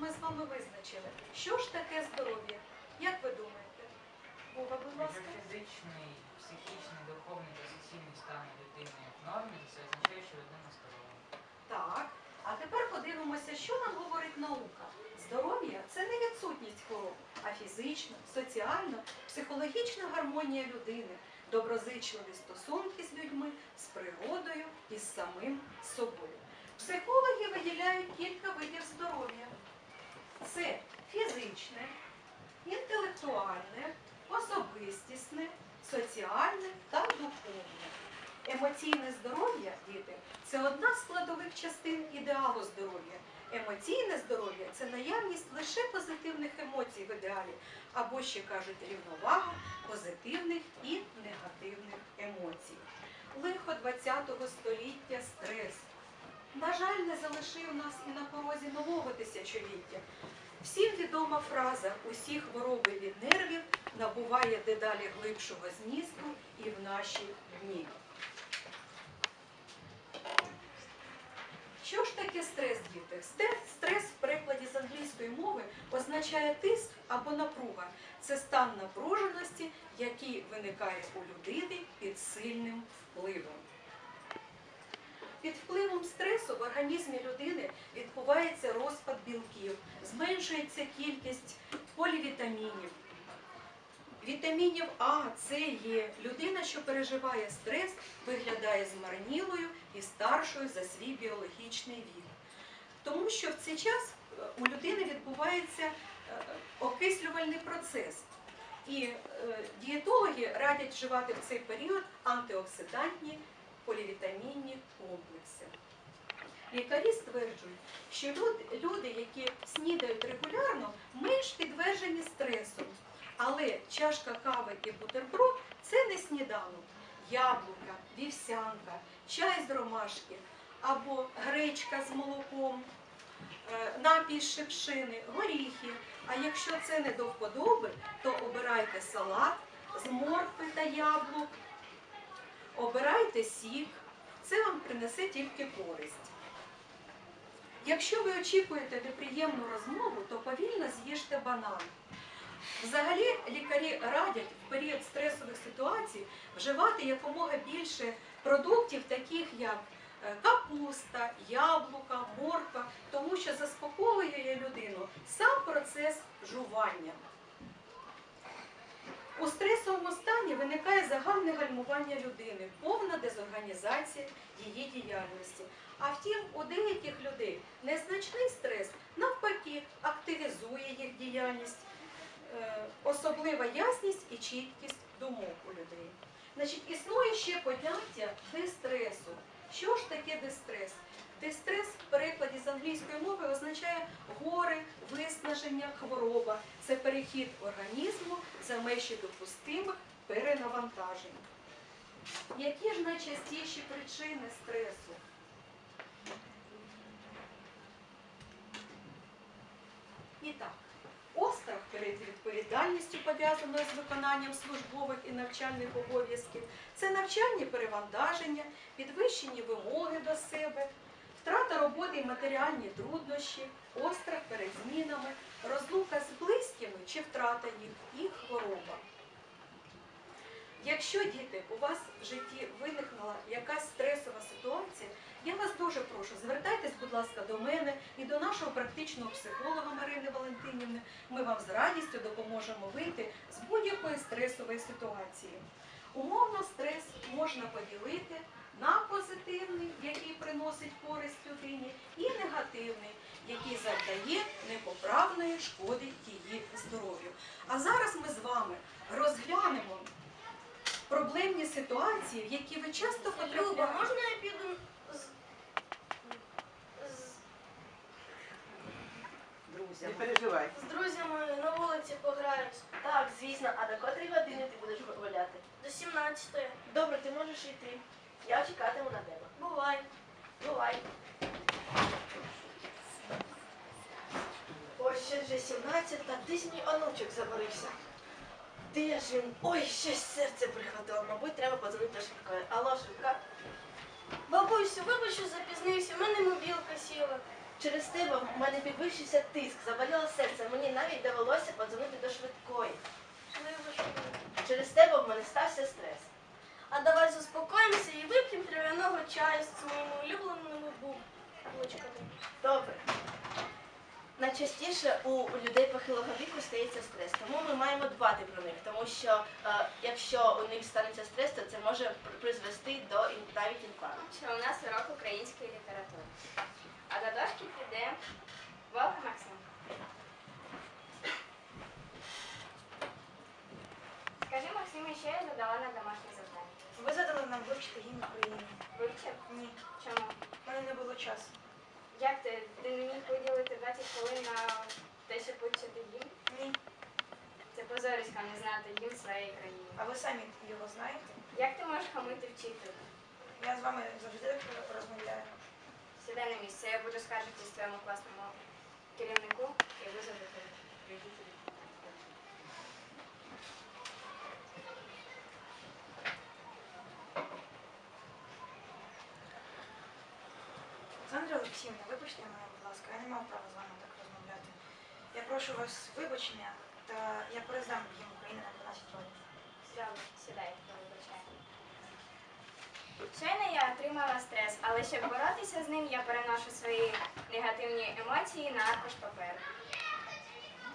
ми з вами визначили, що ж таке здоров'я. Як ви думаєте? Вова, будь ласка. Якщо фізичний, психічний, духовний та соціальний стан людини в нормі, це означає, що людина здорова. Так. А тепер подивимося, що нам говорить наука. Здоров'я це не відсутність хвороб, а фізична, соціальна, психологічна гармонія людини, доброзичливі стосунки з людьми, з природою і з самим собою. Психологи виділяють кілька видів здоров'я: це фізичне, інтелектуальне, особистісне, соціальне та духовне. Емоційне здоров'я, діти, це одна з складових частин ідеалу здоров'я. Емоційне здоров'я це наявність лише позитивних емоцій в ідеалі, або ще кажуть рівновага позитивних і негативних емоцій. Лихо ХХ століття стрес. На жаль, не залишив нас і на порозі нового тисячоліття. Всім відома фраза усі хвороби від нервів набуває дедалі глибшого змісту і в наші дні. Що ж таке стрес, діти? Стрес в перекладі з англійської мови означає тиск або напруга. Це стан напруженості, який виникає у людини під сильним впливом. Під впливом стресу в організмі людини відбувається розпад білків, зменшується кількість полівітамінів, вітамінів А, С, Е. Людина, що переживає стрес, виглядає змарнілою і старшою за свій біологічний вік. Тому що в цей час е, у людини відбувається е, окислювальний процес. І дієтологи радять вживати в цей період антиоксидантні полівітамінні комплекси. Лікарі стверджують, що люди, які снідають регулярно, менш підтверджені стресом. Але чашка кави і бутерброд це не сніданок. Яблука, вівсянка, чай з ромашки або гречка з молоком, е, напій з шипшини, горіхи. А якщо це не до вподоби, то обирайте салат з моркви та яблук, обирайте сік, це вам принесе тільки користь. Якщо ви очікуєте неприємну розмову, то повільно з'їжте банан. Взагалі лікарі радять в період стресових ситуацій вживати якомога більше продуктів, таких як е, капуста, яблука, морква, тому що заспокоює людину сам процес жування. У стресовому стані виникає загальне гальмування людини, повна дезорганізація її діяльності. А втім, у деяких людей незначний стрес навпаки активізує їх діяльність, е, особлива ясність і чіткість думок у людей. Значить, існує ще поняття дистресу. Що ж таке дистрес? Дистрес в перекладі з англійської мови означає горе, виснаження, хвороба. Це перехід організму за межі допустимих перенавантажень. Які ж найчастіші причини стресу? І так, острах перед відповідальністю, пов'язаною з виконанням службових і навчальних обов'язків, це навчальні перевантаження, підвищені вимоги до себе, втрата роботи і матеріальні труднощі, острах перед змінами, розлука з близькими чи втрата їх і хвороба. Якщо діти у вас в житті виникнула якась стресова ситуація, я вас дуже прошу, звертайтесь, будь ласка, до мене і до нашого практичного психолога Марини Валентинівни. Ми вам з радістю допоможемо вийти з будь-якої стресової ситуації. Умовно стрес можна поділити на позитивний, який приносить користь людині, і негативний, який завдає непоправної шкоди її здоров'ю. А зараз ми з вами розглянемо проблемні ситуації, в які ви часто Люба, потрапляєте. можна я піду з, з, Не друзями. переживай. з друзями на вулиці пограюсь? Так, звісно, а до котрій години ти будеш гуляти? До 17-ї. Добре, ти можеш йти. Я чекатиму на тебе. Бувай. Бувай. Ось ще вже 17, та мій онучок забарився. Де ж він? Ой, щось серце прихватило. Мабуть, треба подзвонити до швидкої. Алло, швидка. Бабусю, вибач, що запізнився, в мене мобілка сіла. Через тебе в мене підвищився тиск, заболіло серце. Мені навіть довелося подзвонити до швидкої. Через тебе в мене стався стрес. А давай заспокоїмося і вип'ємо трав'яного чаю з моїми улюбленими булочками. Добре. Найчастіше у людей похилого віку стається стрес, тому ми маємо дбати про них, тому що е, якщо у них станеться стрес, то це може призвести до навіть інфаркту. що у нас урок української літератури. А до дошки піде Волк Максим. Скажи, Максиме, що я задала на домашнє завдання? Ви задали нам вивчити гімн України. Вивчив? Ні, Чому? в мене не було часу. Як ти? Ти не міг виділити 20 хвилин на те, щоб вивчити гімн? Ні. Це позорисько не знати гімн своєї країни. А ви самі його знаєте? Як ти можеш хамити вчителя? Я з вами завжди розмовляю. Сідай на місце, я буду скаржитись твоєму класному керівнику і визовити родителів. Олександра Олексіївна, вибачте мене, будь ласка, я не мав права з вами так розмовляти. Я прошу вас вибачення, та я перездам гімн України на 12 років. Добре, сідай, я вибачаю. Щойно я отримала стрес, але щоб боротися з ним, я переношу свої негативні емоції на аркуш паперу.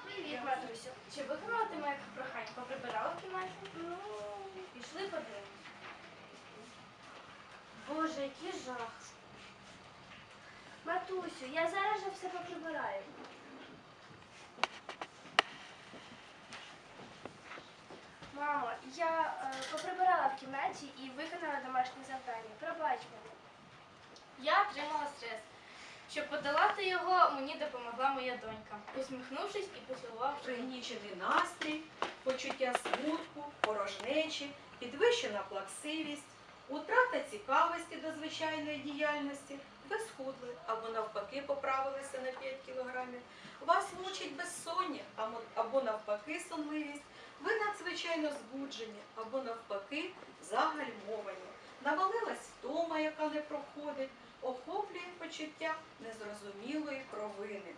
Привіт, Матрусю. Чи виконала ти моє прохання? Поприбирала кімнаті? Ну, пішли подивимось. Боже, який жах. Матусю, я зараз же все поприбираю. Мамо, я е, поприбирала в кімнаті і виконала домашнє завдання. Пробач мене. Я отримала стрес. Щоб подолати його, мені допомогла моя донька. Усміхнувшись і поцілувавши. Пригнічений настрій, почуття смутку, порожнечі, підвищена плаксивість, утрата цікавості до звичайної діяльності, ви схудли або навпаки поправилися на 5 кілограмів, вас мучить безсоння або- навпаки сонливість, ви надзвичайно збуджені або навпаки загальмовані, навалилась втома, яка не проходить, охоплює почуття незрозумілої провини.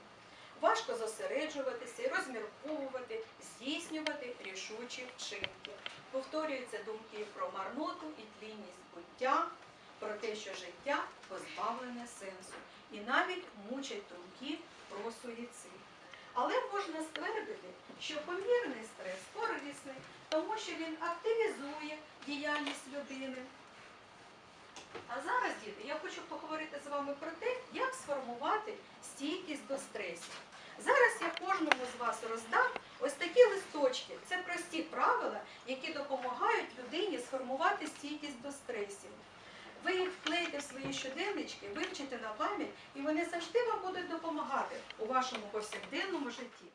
Важко зосереджуватися розмірковувати, здійснювати рішучі вчинки. Повторюються думки про марноту і тлінність буття, про те, що життя позбавлене сенсу, і навіть мучать думки про суїцид. Але можна ствердити, що помірний стрес корисний, тому що він активізує діяльність людини. А зараз, діти, я хочу поговорити з вами про те, як сформувати стійкість до стресів. Зараз я кожному з вас роздам ось такі листочки. Це прості правила, які допомагають людині сформувати стійкість до стресів. Ви їх вклеїте в свої щоденнички, вивчите на пам'ять, і вони завжди вам будуть допомагати у вашому повсякденному житті.